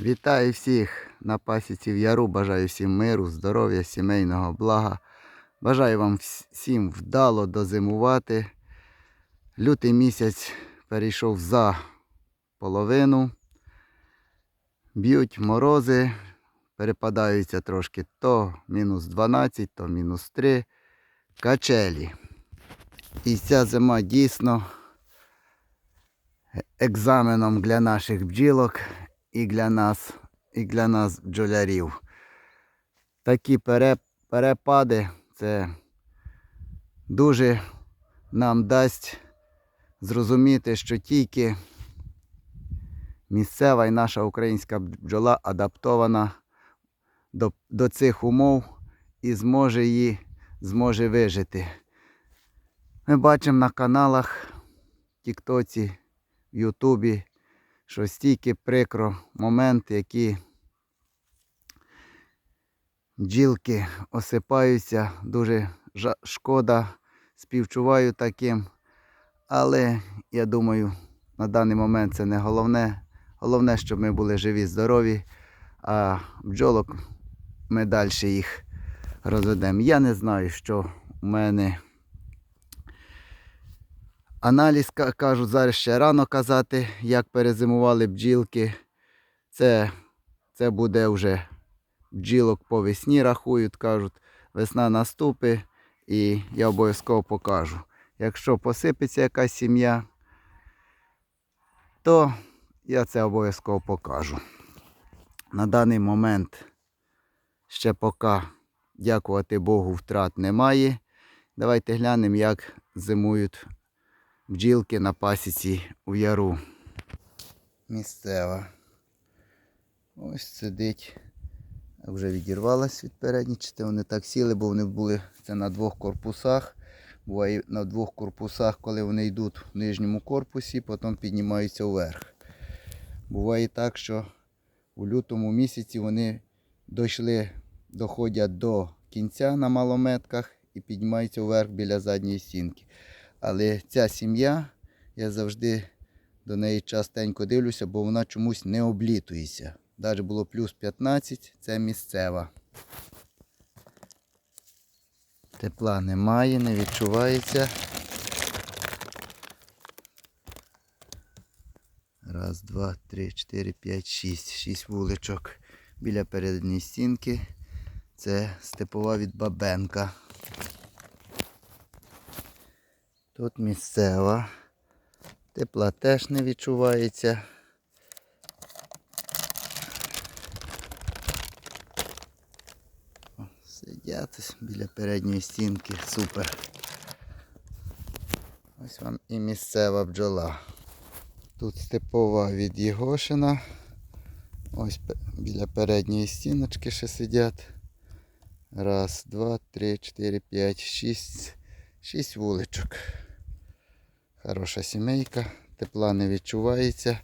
Вітаю всіх на пасіці в яру. Бажаю всім миру, здоров'я, сімейного блага. Бажаю вам всім вдало дозимувати. Лютий місяць перейшов за половину. Б'ють морози, перепадаються трошки то мінус 12, то мінус 3. Качелі. І ця зима дійсно екзаменом для наших бджілок і для нас, і для нас бджолярів. Такі перепади це дуже нам дасть зрозуміти, що тільки місцева і наша українська бджола адаптована до, до цих умов і зможе її зможе вижити. Ми бачимо на каналах, в Тіктоці, в Ютубі, що стільки прикро момент, які бджілки осипаються, дуже шкода, співчуваю таким. Але я думаю, на даний момент це не головне. Головне, щоб ми були живі, здорові, а бджолок ми далі їх розведемо. Я не знаю, що у мене Аналіз ка- кажуть, зараз ще рано казати, як перезимували бджілки. Це, це буде вже бджілок по весні рахують, кажуть, весна наступить і я обов'язково покажу. Якщо посипеться якась сім'я, то я це обов'язково покажу. На даний момент ще поки, дякувати Богу, втрат немає. Давайте глянемо, як зимують бджілки на пасіці у яру. Місцева. Ось сидить. Вже відірвалась від передньої частини. Вони так сіли, бо вони були це на двох корпусах. Буває на двох корпусах, коли вони йдуть в нижньому корпусі, потім піднімаються вверх. Буває так, що у лютому місяці вони дійшли, доходять до кінця на малометках і піднімаються вверх біля задньої стінки. Але ця сім'я, я завжди до неї частенько дивлюся, бо вона чомусь не облітується. Навіть було плюс 15, це місцева. Тепла немає, не відчувається. Раз, два, три, чотири, п'ять, шість. Шість вуличок біля передньої стінки. Це степова від Бабенка. Тут місцева. Тепла теж не відчувається. Сидять біля передньої стінки. Супер. Ось вам і місцева бджола. Тут степова від Єгошина. Ось біля передньої стіночки ще сидять. Раз, два, три, чотири, п'ять, шість. Шість вуличок. Хороша сімейка, тепла не відчувається.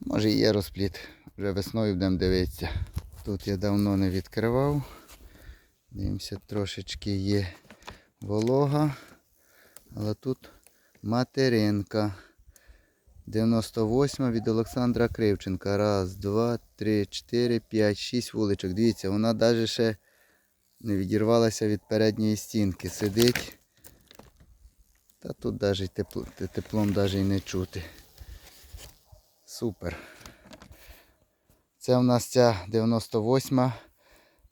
Може є розпліт. Вже весною будемо дивитися. Тут я давно не відкривав. Дивимося, трошечки є волога. Але тут материнка. 98 від Олександра Кривченка. Раз, два, три, чотири, п'ять, шість вуличок. Дивіться, вона навіть ще не відірвалася від передньої стінки. Сидить. Та тут навіть тепло, теплом навіть не чути. Супер. Це у нас ця 98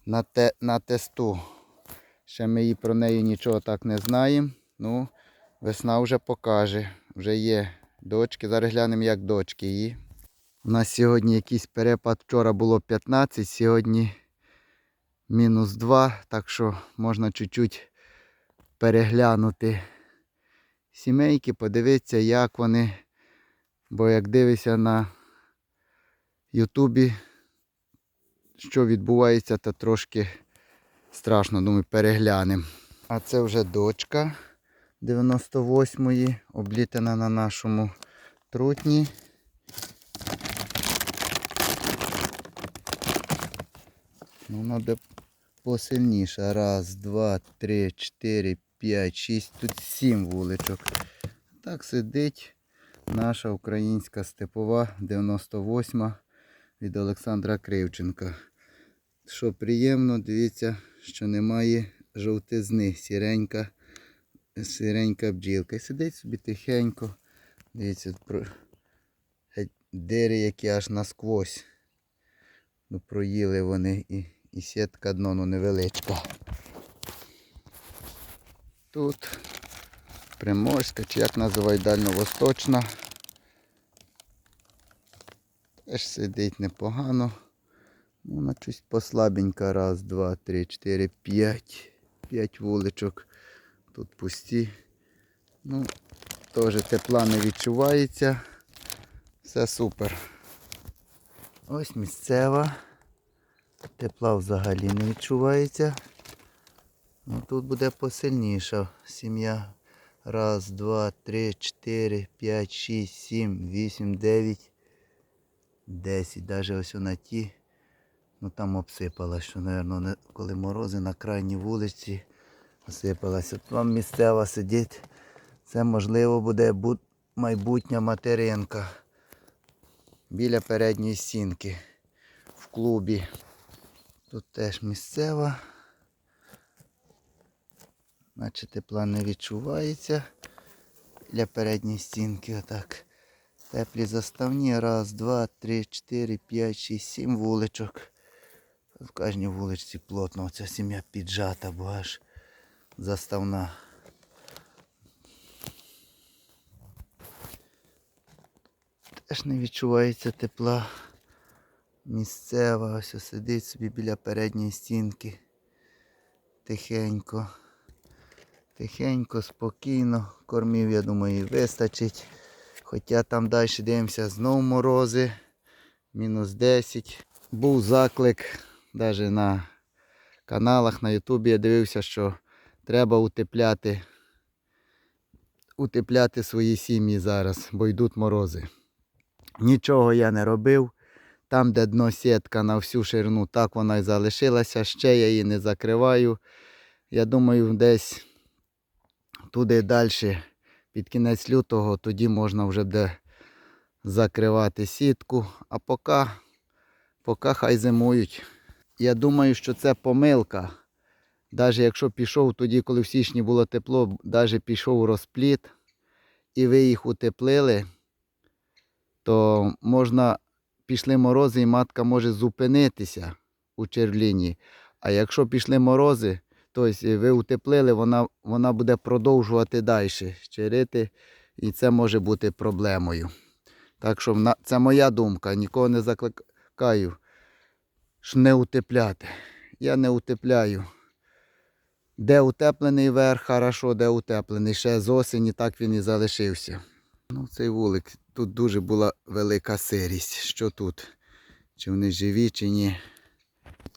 на, те, на тесту. Ще ми її про неї нічого так не знаємо. Ну, весна вже покаже. Вже є дочки. Зараз глянемо, як дочки її. У нас сьогодні якийсь перепад. Вчора було 15, сьогодні мінус 2, так що можна чуть-чуть переглянути сімейки, подивитися, як вони. Бо як дивишся на Ютубі, що відбувається, то трошки страшно, думаю, переглянемо. А це вже дочка 98-ї, облітана на нашому трутні. Ну, вона де посильніша. Раз, два, три, чотири, п'ять, шість. Тут сім вуличок. Так сидить наша українська степова 98 від Олександра Кривченка. Що приємно, дивіться, що немає жовтизни, сіренька, сіренька бджілка. І сидить собі тихенько. Дивіться, дири, які аж насквозь. Ну, проїли вони і, і сітка дно ну, невеличка. Тут Приморська, чи як називають дальньовосточна. Теж сидить непогано. Ну, вона щось послабенька. Раз, два, три, чотири, п'ять. П'ять вуличок. Тут пусті. Ну, теж тепла не відчувається. Все супер. Ось місцева. Тепла взагалі не відчувається. Ну, тут буде посильніша сім'я. Раз, два, три, чотири, п'ять, шість, сім, вісім, дев'ять, десять. Даже ось на ті. Ну там обсипалась, що, мабуть, коли морози на крайній вулиці осипалася. От вам місцева сидить. Це можливо буде бу- майбутня материнка біля передньої стінки в клубі. Тут теж місцева. Наче тепла не відчувається для передньої стінки. Отак. Теплі заставні. Раз, два, три, чотири, п'ять, шість, сім вуличок. В кожній вуличці плотно оця сім'я піджата, бо аж заставна. Теж не відчувається тепла. Місцева, ось сидить собі біля передньої стінки. Тихенько. Тихенько, спокійно. Кормів, я думаю, вистачить. Хоча там далі дивимося, знов морози. Мінус 10. Був заклик навіть на каналах на Ютубі я дивився, що треба утепляти, утепляти свої сім'ї зараз, бо йдуть морози. Нічого я не робив. Там, де дно сітка на всю ширину, так вона і залишилася. Ще я її не закриваю. Я думаю, десь туди далі, під кінець лютого, тоді можна вже буде закривати сітку. А поки, поки хай зимують. Я думаю, що це помилка. Навіть якщо пішов тоді, коли в січні було тепло, навіть пішов розпліт, і ви їх утеплили, то можна пішли морози, і матка може зупинитися у червліні. А якщо пішли морози, тобто ви утеплили, вона, вона буде продовжувати далі щерити, і це може бути проблемою. Так що це моя думка, нікого не закликаю ж не утепляти. Я не утепляю. Де утеплений верх, хорошо, де утеплений. Ще з осені так він і залишився. Ну, цей вулик, тут дуже була велика сирість. Що тут? Чи вони живі, чи ні.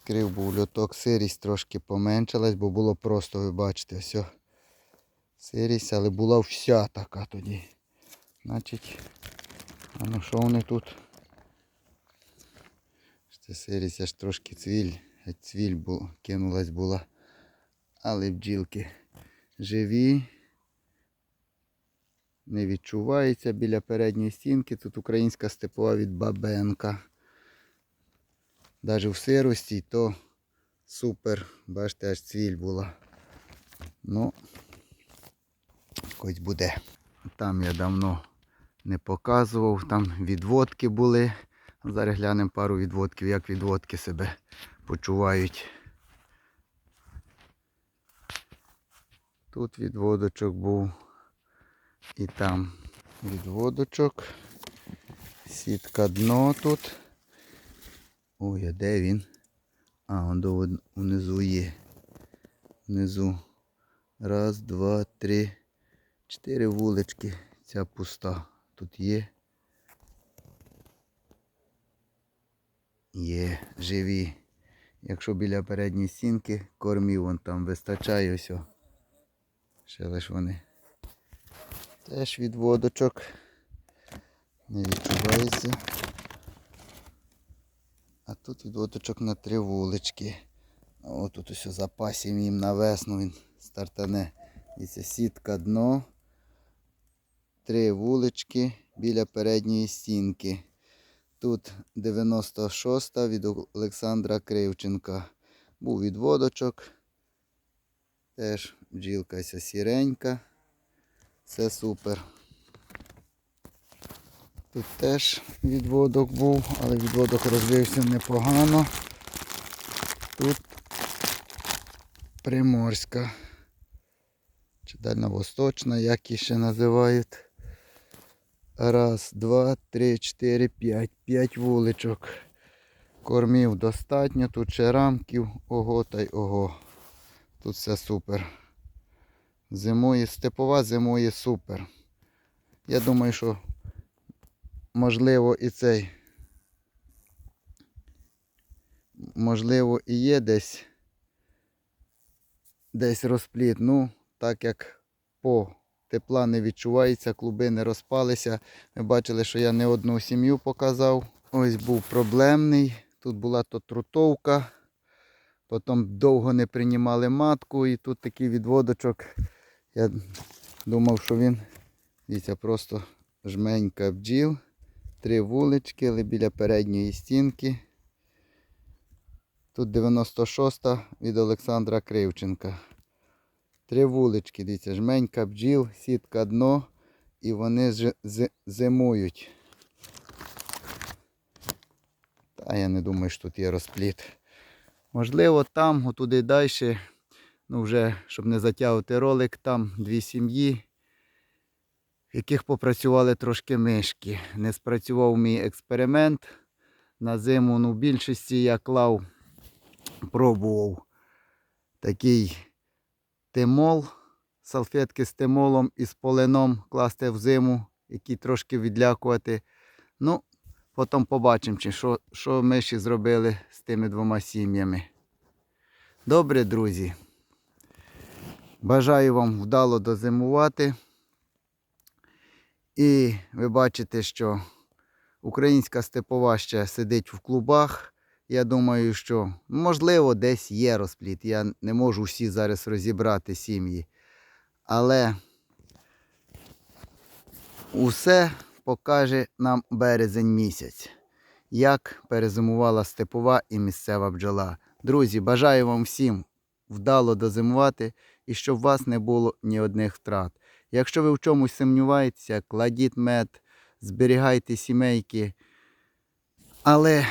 Відкрив був льоток, сирість трошки поменшилась, бо було просто, ви бачите, все. Сирість, але була вся така тоді. Значить, а ну що вони тут? Це сирість аж трошки цвіль, цвіль бу, кинулась була. Але бджілки живі. Не відчувається біля передньої стінки. Тут українська степова від Бабенка. Навіть в сирості то супер. Бачите, аж цвіль була. Ну, якось буде. Там я давно не показував, там відводки були. Зараз глянемо пару відводків, як відводки себе почувають. Тут відводочок був і там відводочок. Сітка дно тут. Ой, а де він? А, он до внизу є. Внизу. Раз, два, три, чотири вулички. Ця пуста. Тут є. Є, живі. Якщо біля передньої стінки, кормів вон там вистачає ось. Ще лиш вони. Теж від водочок. Не відчувається. Тут від водочок на три вулички. От тут ось запасів їм на весну він стартане. Це сітка дно. Три вулички біля передньої стінки. тут 96-та від Олександра Кривченка. Був відводочок. Теж бджілка сіренька. Все супер. Тут теж відводок був, але відводок розвився непогано. Тут Приморська. Чи дальньовосточна, як її ще називають. Раз, два, три, чотири, п'ять. П'ять вуличок. Кормів достатньо, тут ще рамків, ого та й ого. Тут все супер. Зимує, степова зимує супер. Я думаю, що можливо і цей. Можливо, і є десь десь розпліт. Ну, так як по тепла не відчувається, клуби не розпалися. Ми бачили, що я не одну сім'ю показав. Ось був проблемний. Тут була то трутовка. Потім довго не приймали матку і тут такий відводочок. Я думав, що він дивіться, просто жменька бджіл. Три вулички, але біля передньої стінки. Тут 96-та від Олександра Кривченка. Три вулички, дивіться, жменька бджіл, сітка дно і вони зимують. Та я не думаю, що тут є розпліт. Можливо, там, отуди далі, ну вже, щоб не затягувати ролик, там дві сім'ї, яких попрацювали трошки мишки. Не спрацював мій експеримент. На зиму, ну, в більшості я клав, пробував такий тимол, салфетки з тимолом і з полином класти в зиму, які трошки відлякувати. Ну, потім побачимо, чи що, що миші зробили з тими двома сім'ями. Добре, друзі. Бажаю вам вдало дозимувати. І ви бачите, що українська степова ще сидить в клубах. Я думаю, що можливо десь є розпліт. Я не можу всі зараз розібрати сім'ї. Але усе покаже нам березень місяць, як перезимувала степова і місцева бджола. Друзі, бажаю вам всім вдало дозимувати і щоб у вас не було ні одних втрат. Якщо ви в чомусь сумніваєтеся, кладіть мед, зберігайте сімейки. Але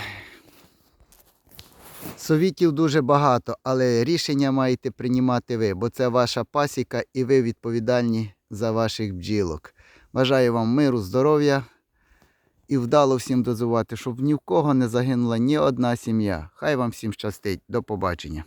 совітів дуже багато, але рішення маєте приймати ви, бо це ваша пасіка і ви відповідальні за ваших бджілок. Бажаю вам миру, здоров'я і вдало всім дозувати, щоб ні в кого не загинула ні одна сім'я. Хай вам всім щастить. До побачення.